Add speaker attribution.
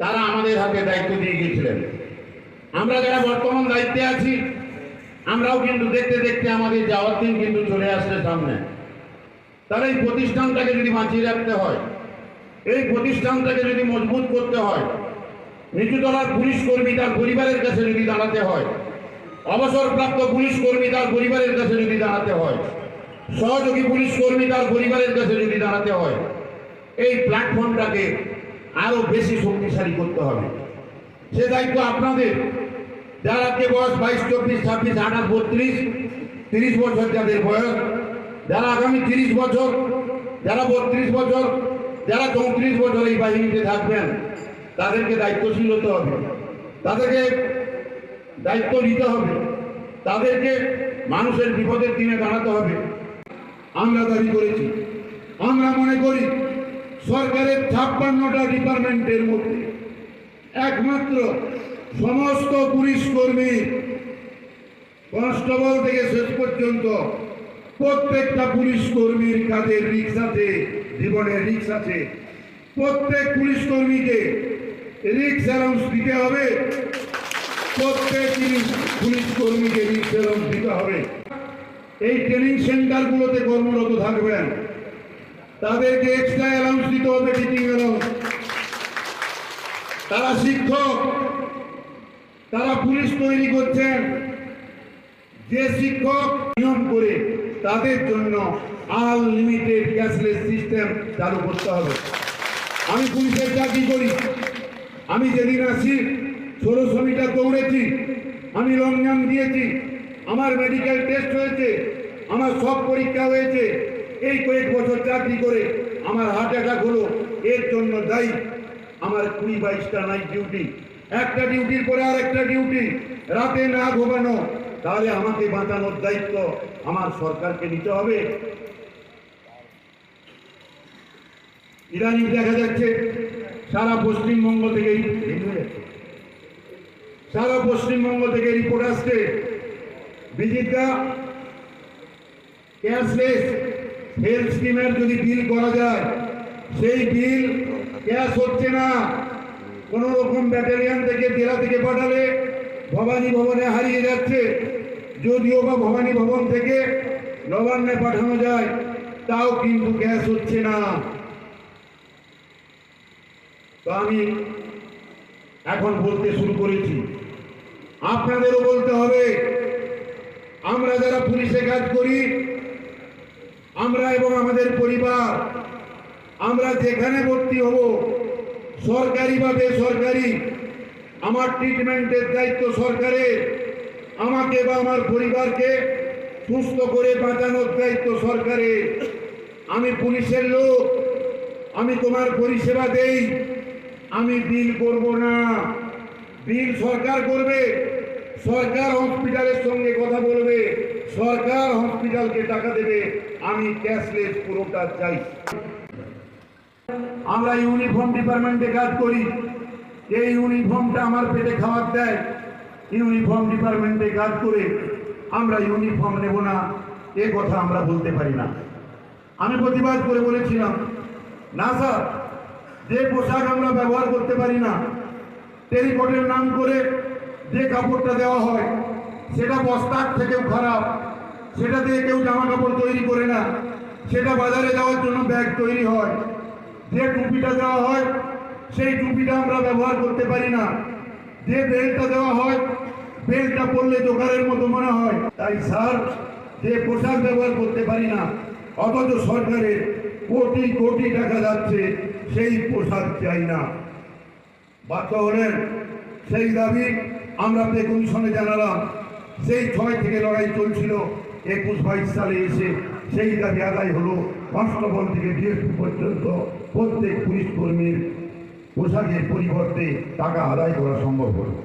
Speaker 1: তারা আমাদের হাতে দায়িত্ব দিয়ে গিয়েছিলেন। আমরা যারা বর্তমান দায়িত্বে আছি, আমরাও কিন্তু দেখতে দেখতে আমাদের যাওয়ার দিন কিন্তু চলে আসছে সামনে। তাহলে এই প্রতিষ্ঠানটাকে যদি বাঁচিয়ে রাখতে হয়, এই প্রতিষ্ঠানটাকে যদি মজবুত করতে হয়, নিচুতলার পুলিশ কর্মী তার পরিবারের কাছে যদি দাঁড়াতে হয়, অবসরপ্রাপ্ত পুলিশ কর্মী তার পরিবারের কাছে যদি দাঁড়াতে হয়, সহযোগী পুলিশ কর্মী তার পরিবারের কাছে যদি দাঁড়াতে হয়, এই প্ল্যাটফর্মটাকে আরও বেশি শক্তিশালী করতে হবে। সে দায়িত্ব আপনাদের। যারা কে বয়স বাইশ, চব্বিশ, ছাব্বিশ, আঠাশ, বত্রিশ, তিরিশ বছর যাদের বয়স, যারা আগামী তিরিশ বছর, যারা বত্রিশ বছর, যারা চৌত্রিশ বছর এই বাহিনীতে থাকবেন, তাদেরকে দায়িত্বশীল হতে হবে। তাদেরকে দায়িত্ব নিতে হবে। তাদেরকে মানুষের বিপদের দিনে দাঁড়াতে হবে। আমরা দাবি করেছি। আমরা মনে করি সরকারের ছাপ্পান্নটা ডিপার্টমেন্টের মধ্যে একমাত্র সমস্ত পুলিশ কর্মী কনস্টেবল থেকে শেষ পর্যন্ত প্রত্যেকটা পুলিশ কর্মীর কাজে রিক্স আছে, জীবনের রিক্স আছে। প্রত্যেক পুলিশ কর্মীকে রিক্স অ্যালাউন্স দিতে হবে। প্রত্যেক পুলিশ কর্মীকে রিক্স অ্যালাউন্স দিতে হবে। এই ট্রেনিং সেন্টারগুলোতে কর্মরত থাকবেন। তাদেরকে এক্সট্রা অ্যালাউন্স দিতে হবে টিচিং অ্যালাউন্স তারা শিক্ষক, তারা পুলিশ তৈরি করছেন। যে শিক্ষক নিয়ম করে তাদের জন্য আনলিমিটেড ক্যাশলেস সিস্টেম চালু করতে হবে। আমি পুলিশের চাকরি করি। আমি যেদিন আসি, ষোলোশো মিটার দৌড়েছি। আমি লং জাম্প দিয়েছি। আমার মেডিকেল টেস্ট হয়েছে। আমার সব পরীক্ষা হয়েছে। এই কয়েক বছর চাকরি করে আমার হার্ট অ্যাটাক হলো। এর জন্য দায়ী আমার কুড়ি বাইশটা নাইট ডিউটি একটা ডিউটির পরে আর একটা ডিউটি রাতে না ঘুমানো। তাহলে আমাকে বাঁচানোর দায়িত্ব আমার সরকারকে নিতে হবে। ইদানিং দেখা যাচ্ছে, সারা পশ্চিমবঙ্গ থেকে সারা পশ্চিমবঙ্গ থেকে রিপোর্ট আসছে। বিজিতা ক্যাশলেস হেলথ স্কিমের যদি বিল করা যায়, সেই বিল ক্যাশ হচ্ছে না। কোনো রকম ব্যাটালিয়ান থেকে জেলা থেকে পাঠালে ভবানী ভবনে হারিয়ে যাচ্ছে। যদিও বা ভবানী ভবন থেকে নবান্নে পাঠানো যায়, তাও কিন্তু গ্যাস হচ্ছে না। তো আমি এখন বলতে শুরু করেছি। আপনাদেরও বলতে হবে, আমরা যারা পুলিশে কাজ করি আমরা এবং আমাদের পরিবার, আমরা যেখানে ভর্তি হব, সরকারি বা বেসরকারি, আমার ট্রিটমেন্টের দায়িত্ব সরকারের, আমাকে বা আমার পরিবারকে সুস্থ করে বাঁচানোর দায়িত্ব সরকারের। আমি পুলিশের লোক, আমি তোমার পরিষেবা দেই, আমি বিল করব না। বিল সরকার করবে সরকার হসপিটালের সঙ্গে কথা বলবে, সরকার হসপিটালকে টাকা দেবে, আমি ক্যাশলেস পুরোটা চাই। আমরা ইউনিফর্ম ডিপার্টমেন্টে কাজ করি, এই ইউনিফর্মটা আমার পেটে খাবার দেয়, ইউনিফর্ম ডিপার্টমেন্টে কাজ করে আমরা ইউনিফর্ম নেব না, এ কথা আমরা বলতে পারি না। আমি প্রতিবাদ করে বলেছিলাম, না স্যার, যে পোশাক আমরা ব্যবহার করতে পারি না টেরিকটের নাম করে যে কাপড়টা দেওয়া হয়, সেটা বস্তার থেকেও খারাপ সেটা দিয়ে কেউ জামা কাপড় তৈরি করে না। সেটা বাজারে যাওয়ার জন্য ব্যাগ তৈরি হয়। যে টুপিটা দেওয়া হয়, সেই টুপিটা আমরা ব্যবহার করতে পারি না। যে বেল্টটা দেওয়া হয় বেল্টটা পরলে দোকানের মতো মনে হয়। তাই স্যার, যে পোশাক ব্যবহার করতে পারি না, অথচ সরকারের কোটি কোটি টাকা যাচ্ছে, সেই পোশাক চাই না। বাধ্য হলেন সেই দাবি আমরা পে কমিশনে জানালাম, সেই ছয় থেকে লড়াই চলছিল, একুশ বাইশ সালে এসে সেই দাবি আদায় হলো অষ্টবল থেকে ডিএসপি পর্যন্ত প্রত্যেক পুলিশ কর্মীর পোশাকের পরিবর্তে টাকা আদায় করা সম্ভব হলো।